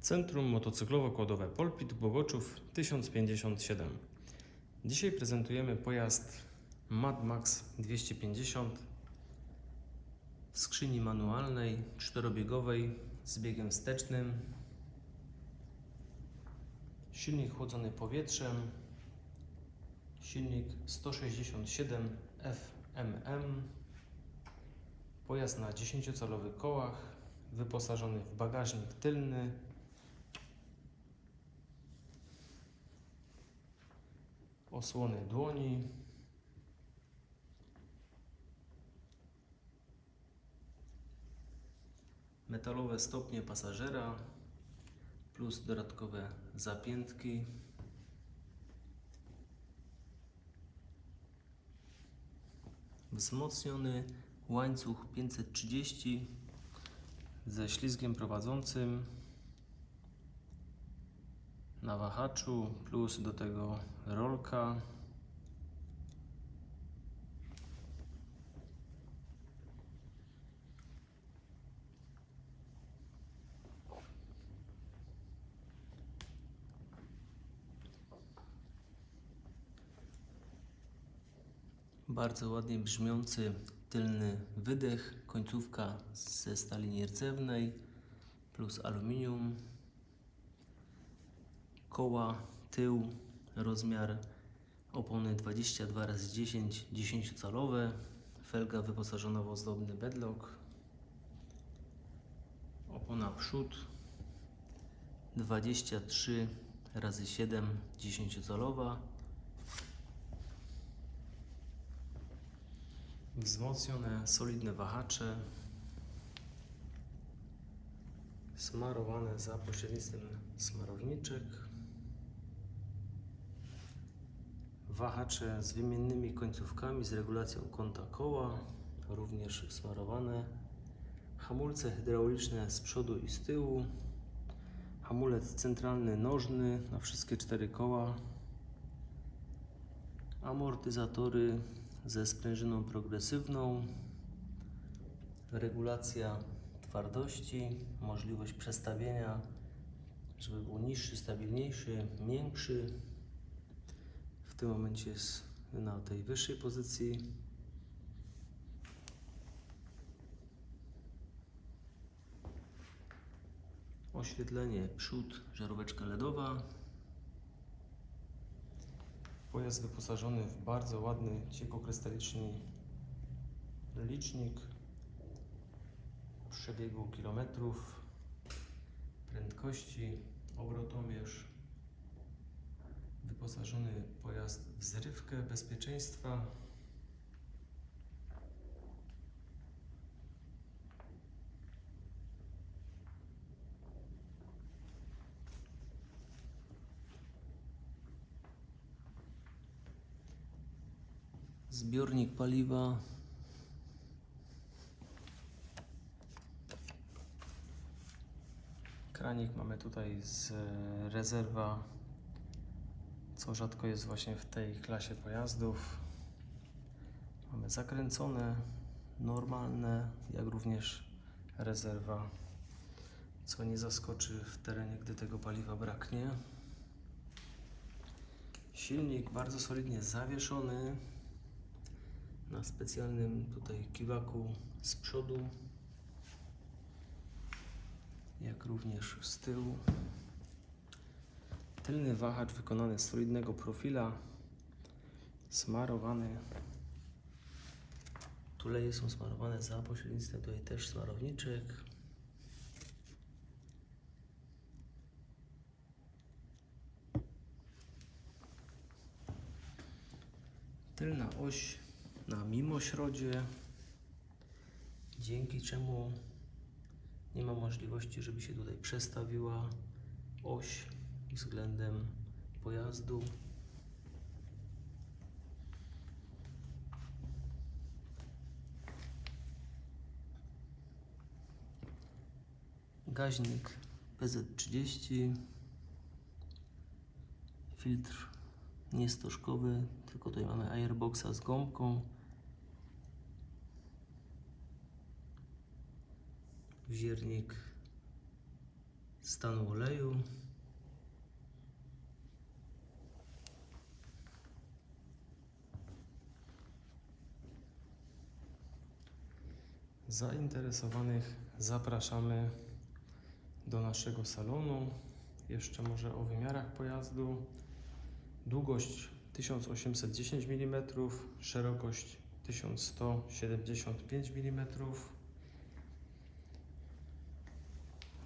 Centrum Motocyklowo-Kładowe Polpit Bogoczów 1057. Dzisiaj prezentujemy pojazd Mad Max 250 w skrzyni manualnej, czterobiegowej z biegiem wstecznym. Silnik chłodzony powietrzem. Silnik 167 FMM. Pojazd na 10-calowych kołach, wyposażony w bagażnik tylny. Osłony dłoni. Metalowe stopnie pasażera plus dodatkowe zapiętki. Wzmocniony łańcuch 530 ze ślizgiem prowadzącym na wahaczu plus do tego rolka. Bardzo ładnie brzmiący tylny wydech, końcówka ze stali nierdzewnej plus aluminium. Koła, tył, rozmiar opony 22 x 10 10-calowe, felga wyposażona w ozdobny bedlock, opona przód 23 x 7 10-calowa, wzmocnione solidne wahacze, smarowane za pośrednictwem smarowniczek, wahacze z wymiennymi końcówkami z regulacją kąta koła, również smarowane, hamulce hydrauliczne z przodu i z tyłu, hamulec centralny nożny na wszystkie cztery koła, amortyzatory ze sprężyną progresywną, regulacja twardości, możliwość przestawienia, żeby był niższy, stabilniejszy, miększy. Tym momencie jest na tej wyższej pozycji. Oświetlenie przód, żaróweczka LEDowa. Pojazd wyposażony w bardzo ładny, ciepłokrystaliczny licznik przebiegu kilometrów, prędkości, obrotomierz. Wyposażony pojazd w zrywkę bezpieczeństwa. Zbiornik paliwa. Kranik mamy tutaj z rezerwa, co rzadko jest właśnie w tej klasie pojazdów. Mamy zakręcone, normalne, jak również rezerwa, co nie zaskoczy w terenie, gdy tego paliwa braknie. Silnik bardzo solidnie zawieszony na specjalnym tutaj kiwaku z przodu, jak również z tyłu. Tylny wahacz wykonany z solidnego profila, smarowany. Tuleje są smarowane za pośrednictwem tutaj też smarowniczek. Tylna oś na mimośrodzie, dzięki czemu nie ma możliwości, żeby się tutaj przestawiła oś względem pojazdu. Gaźnik PZ30, filtr niestożkowy, tylko tutaj mamy airboxa z gąbką. Wziernik stanu oleju. Zainteresowanych zapraszamy do naszego salonu. Jeszcze może o wymiarach pojazdu. Długość 1810 mm, szerokość 1175 mm,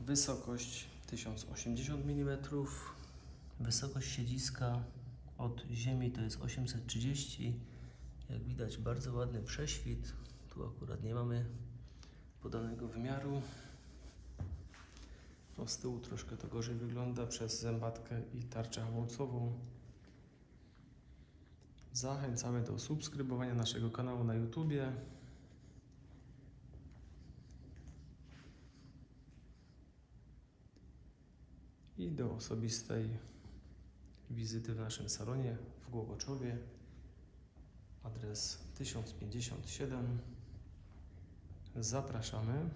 wysokość 1080 mm, wysokość siedziska od ziemi to jest 830 jak widać bardzo ładny prześwit tu akurat nie mamy podanego wymiaru o, z tyłu troszkę to gorzej wygląda przez zębatkę i tarczę hamulcową Zachęcamy do subskrybowania naszego kanału na YouTubie. I do osobistej wizyty w naszym salonie w Głogoczowie. Adres 1057. Zapraszamy.